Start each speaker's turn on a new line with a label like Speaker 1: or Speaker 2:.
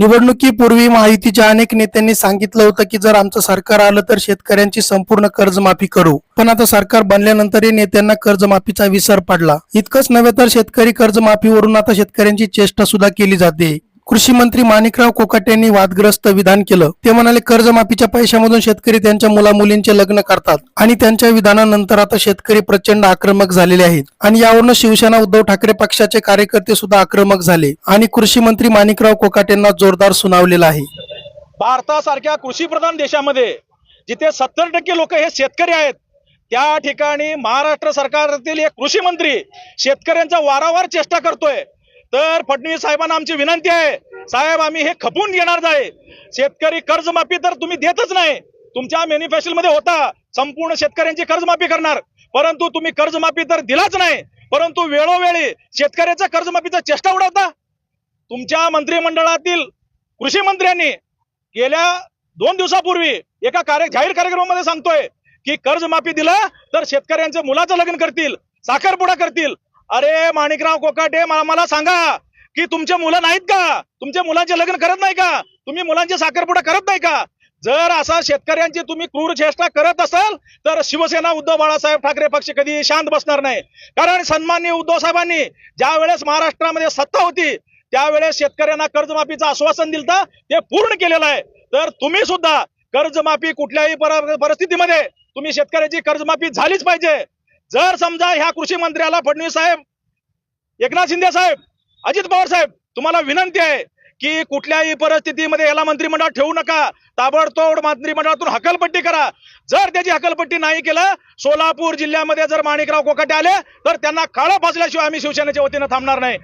Speaker 1: निवडणुकीपूर्वी महायुतीच्या अनेक नेत्यांनी सांगितलं होतं की जर आमचं सरकार आलं तर शेतकऱ्यांची संपूर्ण कर्जमाफी करू. पण आता सरकार बनल्यानंतरही नेत्यांना कर्जमाफीचा विसर पडला. इतकंच नव्हे तर शेतकरी कर्जमाफीवरून आता शेतकऱ्यांची चेष्टा सुद्धा केली जाते. कृषी मंत्री माणिकराव कोकाट यांनी वादग्रस्त विधान केलं. ते म्हणाले कर्जमाफीच्या पैशामधून शेतकरी त्यांच्या मुला मुलींचे लग्न करतात आणि त्यांच्या विधानानंतर आता शेतकरी प्रचंड आक्रमक झालेले आहेत. आणि यावरून शिवसेना उद्धव ठाकरे पक्षाचे कार्यकर्ते सुद्धा आक्रमक झाले आणि कृषी मंत्री माणिकराव कोकाटेंना जोरदार सुनावलेला आहे.
Speaker 2: भारतासारख्या कृषीप्रधान देशामध्ये जिथे सत्तर टक्के लोक हे शेतकरी आहेत त्या ठिकाणी महाराष्ट्र सरकारतील एक कृषी मंत्री शेतकऱ्यांचा वारंवार चेष्टा करतोय. तर फडणवीस साहेबांना आमची विनंती आहे. साहेब आम्ही हे खपून घेणार नाही. शेतकरी कर्जमाफी तर तुम्ही देतच नाही. तुमच्या मॅन्युफॅक्चरमध्ये होता. संपूर्ण शेतकऱ्यांची कर्जमाफी करणार. परंतु तुम्ही कर्जमाफी तर दिलाच नाही. परंतु वेळोवेळी शेतकऱ्याचा कर्जमाफीचा चेष्टा उडवता तुमच्या मंत्रिमंडळातील कृषी मंत्र्यांनी गेल्या दोन दिवसापूर्वी एका कार्य जाहीर कार्यक्रमामध्ये सांगतोय की कर्जमाफी दिलं तर शेतकऱ्यांच्या मुलाचं लग्न करतील साखरपुडा करतील. अरे माणिकराव कोकाटे मला सांगा की तुमचे मुलं नाहीत का? तुमच्या मुलांचे लग्न करत नाही का? तुम्ही मुलांचे साखरपुडा करत नाही का? जर असा शेतकऱ्यांची तुम्ही क्रूर चेष्टा करत असाल तर शिवसेना उद्धव बाळासाहेब ठाकरे पक्ष कधी शांत बसणार नाही. कारण सन्माननीय उद्धव साहेबांनी ज्या वेळेस महाराष्ट्रामध्ये सत्ता होती त्यावेळेस शेतकऱ्यांना कर्जमाफीचं आश्वासन दिलं ते पूर्ण केलेलं आहे. तर तुम्ही सुद्धा कर्जमाफी कुठल्याही पर- परिस्थितीमध्ये तुम्ही शेतकऱ्याची कर्जमाफी झालीच पाहिजे. जर समजा ह्या कृषी मंत्र्याला फडणवीस साहेब एकनाथ शिंदे साहेब अजित पवार साहेब तुम्हाला विनंती आहे की कुठल्याही परिस्थितीमध्ये याला मंत्रिमंडळात ठेवू नका. ताबडतोब मंत्रिमंडळातून हकलपट्टी करा. जर त्याची हकलपट्टी नाही केलं सोलापूर जिल्ह्यामध्ये जर माणिकराव कोकाटे आले तर त्यांना काळं फासल्याशिवाय आम्ही शिवसेनेच्या वतीनं थांबणार नाही.